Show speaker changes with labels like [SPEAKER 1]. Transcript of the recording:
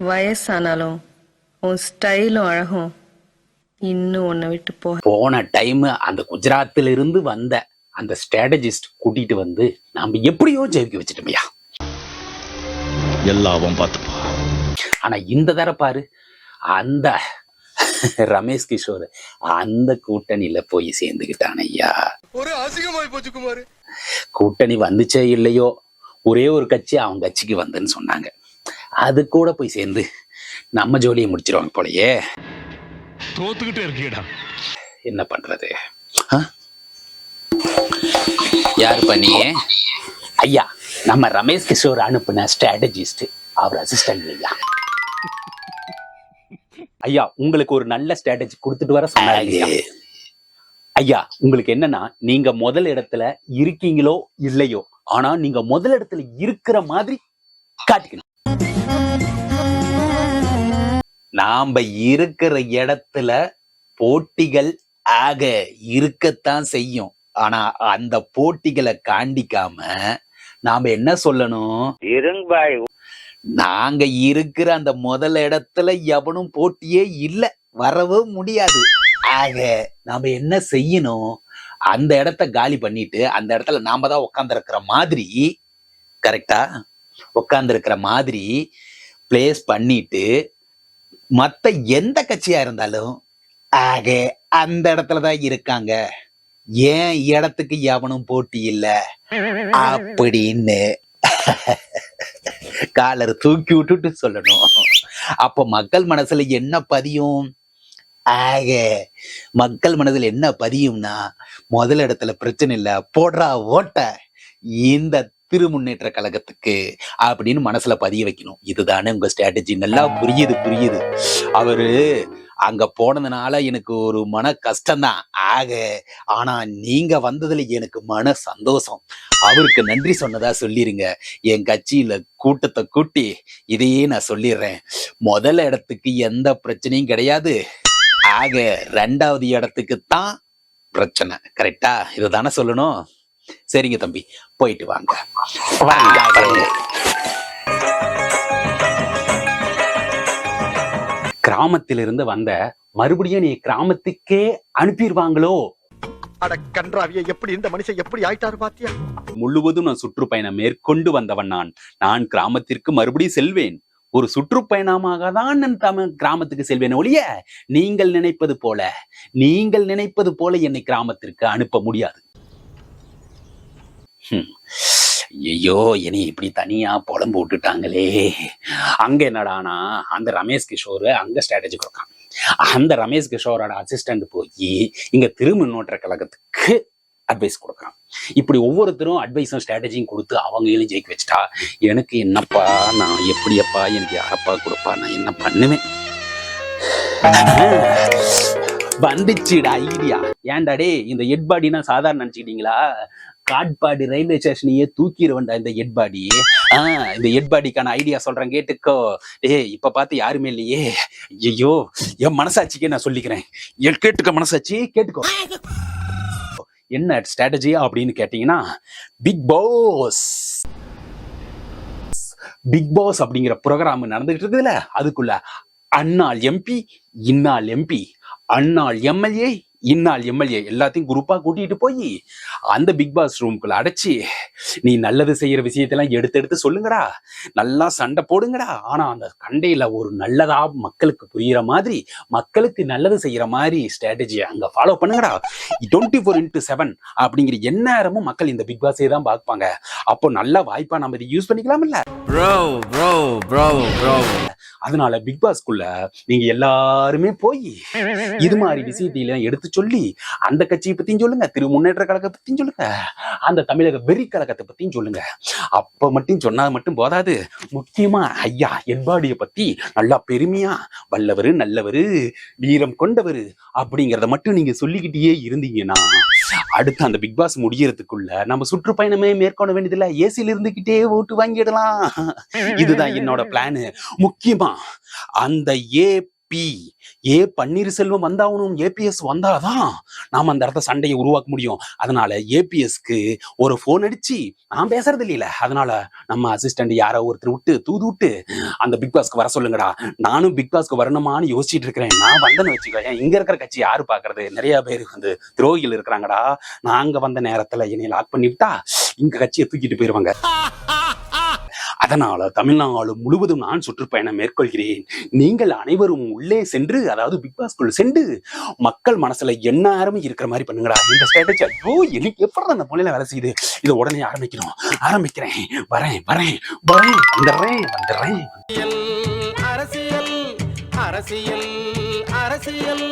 [SPEAKER 1] வயசானாலும் உன் ஸ்டைலும் அழகும். இன்னும் உன்னை விட்டு போ.
[SPEAKER 2] போன டைம் அந்த குஜராத்ல இருந்து வந்த அந்த ஸ்ட்ராட்டஜிஸ்ட் கூட்டிட்டு வந்து நாம எப்படியோ ஜெயிக்க வச்சிட்டோமையா
[SPEAKER 3] எல்லாம் பார்த்துப்பா.
[SPEAKER 2] ஆனா இந்த தர பாரு அந்த ரமேஷ் கிஷோர் அந்த கூட்டணியில போய் சேர்ந்துக்கிட்டான் ஐயா.
[SPEAKER 4] ஒரு அசிங்கமாய் போச்சு குமார்.
[SPEAKER 2] கூட்டணி வந்துச்சே இல்லையோ? ஒரே ஒரு கட்சி அவன் கட்சிக்கு வந்துன்னு சொன்னாங்க. அது கூட போய் சேர்ந்து நம்ம ஜோலியை முடிச்சிருவாங்க போலயே.
[SPEAKER 3] தோத்துக்கிட்டே இருக்கீடா
[SPEAKER 2] என்ன பண்றது? யார் பண்ணியே? ஐயா நம்ம ரமேஷ் கிஷோர் அனுப்புன ஸ்ட்ராட்டஜிஸ்ட் அவர் அசிஸ்டன்ட் ஐயா. ஐயா உங்களுக்கு ஒரு நல்ல ஸ்ட்ராட்டஜி கொடுத்துட்டு வர சொன்னாங்க ஐயா. ஐயா உங்களுக்கு என்னன்னா நீங்க முதல் இடத்துல இருக்கீங்களோ இல்லையோ ஆனா நீங்க முதல் இடத்துல இருக்கிற மாதிரி காட்டிக்கணும். நாம இருக்கிற இடத்துல போட்டிகள் ஆக இருக்கத்தான் செய்யும். ஆனா அந்த போட்டிகளை காண்டிக்காம நாம என்ன சொல்லணும்? நாங்க இருக்கிற அந்த முதல் இடத்துல எவனும் போட்டியே இல்ல. வரவும் முடியாது. ஆக நாம என்ன செய்யணும்? அந்த இடத்த காலி பண்ணிட்டு அந்த இடத்துல நாம தான் உட்காந்துருக்கிற மாதிரி கரெக்டா உட்காந்துருக்கிற மாதிரி பிளேஸ் பண்ணிட்டு மத்த எந்த கட்சியா இருந்தாலும் ஆக அந்த இடத்துல தான் இருக்காங்க. ஏன் இடத்துக்கு எவனும் போட்டி இல்ல? அப்படின்னு காலர் தூக்கி விட்டுட்டு சொல்லணும். அப்ப மக்கள் மனசுல என்ன பதியும்? ஆக மக்கள் மனதில் என்ன பதியும்னா முதல் இடத்துல பிரச்சனை இல்ல போடுறா ஓட்ட. இந்த திரு முன்னேற்ற கழகத்துக்கு அப்படின்னு மனசுல பதிய வைக்கணும். இதுதானே உங்க ஸ்ட்ராட்டஜி நல்லா புரியுது புரியுது. அவரு அங்க போனதுனால எனக்கு ஒரு மன கஷ்டம்தான். ஆக ஆனா நீங்க வந்ததுல எனக்கு மன சந்தோஷம். அவருக்கு நன்றி சொன்னதா சொல்லிருங்க. என் கட்சியில கூட்டத்தை கூட்டி இதையே நான் சொல்லிடுறேன். முதல் இடத்துக்கு எந்த பிரச்சனையும் கிடையாது. ஆக ரெண்டாவது இடத்துக்கு தான் பிரச்சனை கரெக்டா இதுதானே சொல்லணும்? சரிங்க தம்பி போயிட்டு வாங்க. கிராமத்திலிருந்து வந்த மறுபடியும் நீ கிராமத்துக்கே அனுப்பிடுவாங்களோ?
[SPEAKER 4] அட கன்றாவிய எப்படி இந்த மனுஷன் எப்படி ஆயிட்டாரு பாத்தியா?
[SPEAKER 2] முழுவதும் நான் சுற்றுப்பயணம் மேற்கொண்டு வந்தவன் நான். நான் கிராமத்திற்கு மறுபடியும் செல்வேன். ஒரு சுற்றுப்பயணமாக தான் நான் தமிழ் கிராமத்துக்கு செல்வேன் ஒழிய நீங்கள் நினைப்பது போல நீங்கள் நினைப்பது போல என்னை கிராமத்திற்கு அனுப்ப முடியாது. ஐயோ என்னை இப்படி தனியா புலம்பு விட்டுட்டாங்களே. அங்க என்னடானா அந்த ரமேஷ் கிஷோர் அங்க ஸ்ட்ராட்டஜி கொடுக்கான். அந்த ரமேஷ் கிஷோரோட அசிஸ்டன்ட் போய் இங்க திருமுன்னோற்ற கழகத்துக்கு அட்வைஸ் கொடுக்குறான் இப்படி ஒவ்வொருத்தரும் அட்வைஸும் ஸ்ட்ராட்டஜியும் கொடுத்து அவங்களையும் ஜெயிக்க வச்சுட்டா எனக்கு என்னப்பா நான் எப்படியப்பா எனக்கு யாரப்பா கொடுப்பா நான் என்ன பண்ணுவேன்? வந்துச்சுடா ஐடியா ஏன்டாடே இந்த எட் பாடினா சாதாரண நினச்சிக்கிட்டீங்களா? காட்பாடி ரயில்வே ஸ்டேஷனையே தூக்கிடுவேன்டா இந்த எட்பாடி. ஆஹ் இந்த எட்பாடிக்கான ஐடியா சொல்றேன் கேட்டுக்கோ. ஏ இப்ப பார்த்து யாருமே இல்லையே. ஐயோ என் மனசாட்சிக்கே நான் சொல்லிக்கிறேன். என் கேட்டுக்க மனசாட்சி கேட்டுக்கோ. என்ன ஸ்ட்ராட்டஜி அப்படின்னு கேட்டீங்கன்னா பிக் பாஸ் பிக் பாஸ் அப்படிங்கிற ப்ரோக்ராம் நடந்துகிட்டு இருக்குதுல்ல அதுக்குள்ள அன்னாள் எம்பி இன்னாள் எம்பி அன்னாள் எம்எல்ஏ இந்நாள் எம்எல்ஏ எல்லாத்தையும் குரூப்பாக கூட்டிட்டு போய் அந்த பிக் பாஸ் ரூம்குள்ள அடைச்சி நீ நல்லது செய்யற விஷயத்தெல்லாம் எடுத்து எடுத்து சொல்லுங்கடா. நல்லா சண்டை போடுங்கடா. ஆனா அந்த சண்டையில ஒரு நல்லதா மக்களுக்கு புரியுற மாதிரி மக்களுக்கு நல்லது செய்யற மாதிரி ஸ்ட்ராட்டஜி அங்க ஃபாலோ பண்ணுங்கடா. டுவெண்ட்டி ஃபோர் இன்ட்டு செவன் அப்படிங்கிற எந்நேரமும் மக்கள் இந்த பிக் பாஸே தான் பார்ப்பாங்க. அப்போ நல்ல வாய்ப்பா நம்ம இதை யூஸ் பண்ணிக்கலாம்ல
[SPEAKER 5] ப்ரோ ப்ரோ ப்ரோ ப்ரோ
[SPEAKER 2] அதனால பிக் பாஸ்க்குள்ள நீங்க எல்லாருமே போய் இது மாதிரி விஷயத்தையெல்லாம் எடுத்து சொல்லி அந்த கட்சியை பத்தியும் சொல்லுங்க திரு முன்னேற்ற கழகத்தை பத்தியும் சொல்லுங்க அந்த தமிழக வெறி கழகத்தை பத்தியும் சொல்லுங்க. அப்ப மட்டும் சொன்னா மட்டும் போதாது. முக்கியமா ஐயா என்பாடிய பத்தி நல்லா பெருமையா வல்லவரு நல்லவரு வீரம் கொண்டவரு அப்படிங்கறத மட்டும் நீங்க சொல்லிக்கிட்டே இருந்தீங்கன்னா அடுத்து அந்த பிக் பாஸ் முடியறதுக்குள்ள நம்ம சுற்றுப்பயணமே மேற்கொள்ள வேண்டியதில்ல. ஏசியில இருந்துகிட்டே ஓட்டு வாங்கிடலாம். இதுதான் என்னோட பிளானு முக்கியமா அந்த ஏ பி ஏ பன்னீர்செல்வம் வந்தாகணும் ஏபிஎஸ் வந்தாதான் நாம அந்த இடத்த சண்டையை உருவாக்க முடியும். அதனால ஏபிஎஸ்க்கு ஒரு ஃபோன் அடிச்சு நான் பேசுறது இல்லையில. அதனால நம்ம அசிஸ்டன்ட் யாரோ ஒருத்தர் விட்டு தூது விட்டு அந்த பிக் பாஸ்க்கு வர சொல்லுங்கடா. நானும் பிக் பாஸ்க்கு வரணுமான்னு யோசிச்சுட்டு இருக்கிறேன். நான் வந்தேன்னு வச்சுக்கோ இங்க இருக்கிற கட்சி யாரு பாக்குறது? நிறைய பேர் வந்து துரோகிகள் இருக்கிறாங்கடா. நாங்க வந்த நேரத்துல என்னை லாக் பண்ணிவிட்டா இங்க கட்சியை தூக்கிட்டு போயிருவாங்க. அதனால தமிழ்நாடு முழுவதும் நான் சுற்றுப்பயணம் மேற்கொள்கிறேன். நீங்கள் அனைவரும் உள்ளே சென்று அதாவது பிக் பாஸ்குள் சென்று மக்கள் மனசுல எந்நேரமும் இருக்கிற மாதிரி பண்ணுங்கடா இந்த ஸ்ட்ராட்டஜி ஐயோ எனக்கு எப்படி அந்த மூலையில வேலை செய்யுது? இதை உடனே ஆரம்பிக்கணும் ஆரம்பிக்கிறேன். வரேன் வரேன் வரேன் வந்துடுறேன் வந்துடுறேன்.
[SPEAKER 5] அரசியல் அரசியல் அரசியல்.